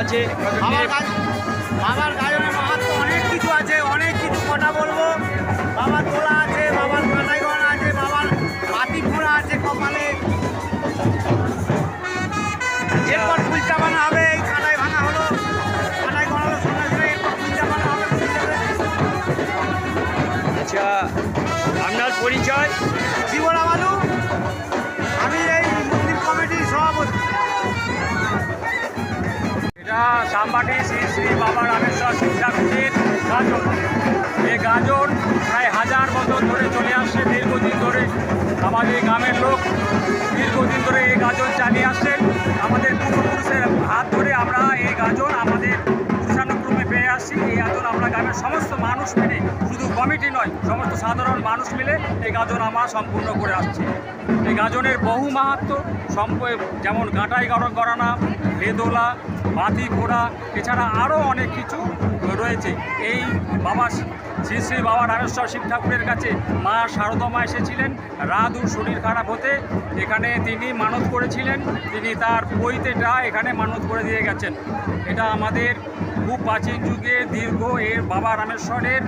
আছে। বাবার বাবার গাজনের মাহাত্ম অনেক কিছু আছে অনেক কিছু কথা বলব। বাবার তোলা আছে বাবার কাঁটাই গড়া আছে বাবার হাতি ফোড়া আছে কপালে। এরপর ফুল চাপানো হবে এই কাঁটাই ভাঙা হলো। কাঁটাই গড়া হলো সন্ন্যাসীরা এরপর ফুল চাপানো হবে। আচ্ছা আপনার পরিচয়? সামবাটি শ্রী শ্রী বাবা রামেশ্বর শিক্ষাপীঠের গাজন। এই গাজন প্রায় হাজার বছর ধরে চলে আসছে, দীর্ঘদিন ধরে আমাদের গ্রামের লোক দীর্ঘদিন ধরে এই গাজন চালিয়ে আসছেন। আমাদের পূর্বপুরুষের হাত ধরে আমরা এই গাজন আমাদের পুরুষানুক্রমে পেয়ে আসছি। এই গাজন আমরা গ্রামের সমস্ত মানুষ মেনে শুধু কমিটি নয়, সমস্ত সাধারণ মানুষ মিলে এই গাজন আমরা সম্পূর্ণ করে আসছি। এই গাজনের বহু মাহাত্ম সম্প যেমন গাঁটাই গড় গড়ানা বেদোলা বাতি ঘোড়া, এছাড়া আরও অনেক কিছু রয়েছে। এই বাবা শ্রী শ্রী বাবা রামেশ্বর শিব ঠাকুরের কাছে মা শারদমা এসেছিলেন। রাধুর শরীর খারাপ হতে এখানে তিনি মানত করেছিলেন। তিনি তার পৈতেটা এখানে মানত করে দিয়ে গেছেন। এটা আমাদের খুব প্রাচীন যুগে দীর্ঘ এর বাবা রামেশ্বরের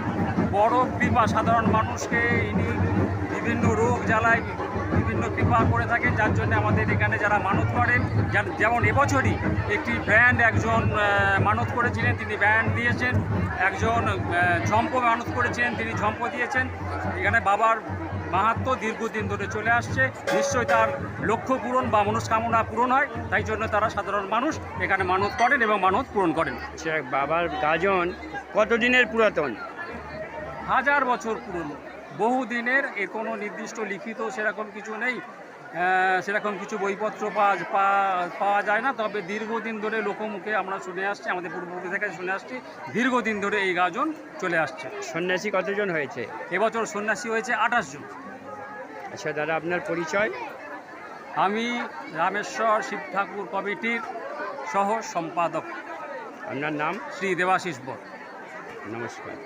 বড় কৃপা। সাধারণ মানুষকে ইনি বিভিন্ন রোগ জ্বালায় বিভিন্ন কৃপা করে থাকেন, যার জন্য আমাদের এখানে যারা মানত করেন যেমন এবছরই একটি ব্র্যান্ড একজন মানত করেছিলেন, তিনি ব্র্যান্ড দিয়েছেন। একজন ঝম্প মানত করেছিলেন, তিনি ঝম্প দিয়েছেন। এখানে বাবার মাহাত্ম দীর্ঘদিন ধরে চলে আসছে। নিশ্চয়ই তার লক্ষ্য পূরণ বা মনস্কামনা পূরণ হয় তাই জন্য তারা সাধারণ মানুষ এখানে মানত করেন এবং মানত পূরণ করেন। সে বাবার গাজন কতদিনের পুরাতন? হাজার বছর পুরনো। বহু দিনের এর কোনো নির্দিষ্ট লিখিত সেরকম কিছু নেই। সেরকম কিছু বইপত্র পাওয়া পাওয়া যায় না তবে দীর্ঘদিন ধরে লোকমুখে আমরা শুনে আসছি আমাদের পূর্ববর্তী থেকে শুনে আসছি দীর্ঘদিন ধরে এই গাজন চলে আসছে। সন্ন্যাসী কতজন হয়েছে? এবছর সন্ন্যাসী হয়েছে আঠাশ জন। আচ্ছা দাদা আপনার পরিচয়? আমি রামেশ্বর শিব ঠাকুর কমিটির সহ সম্পাদক আপনার নাম? শ্রী দেবাশিস বর। নমস্কার।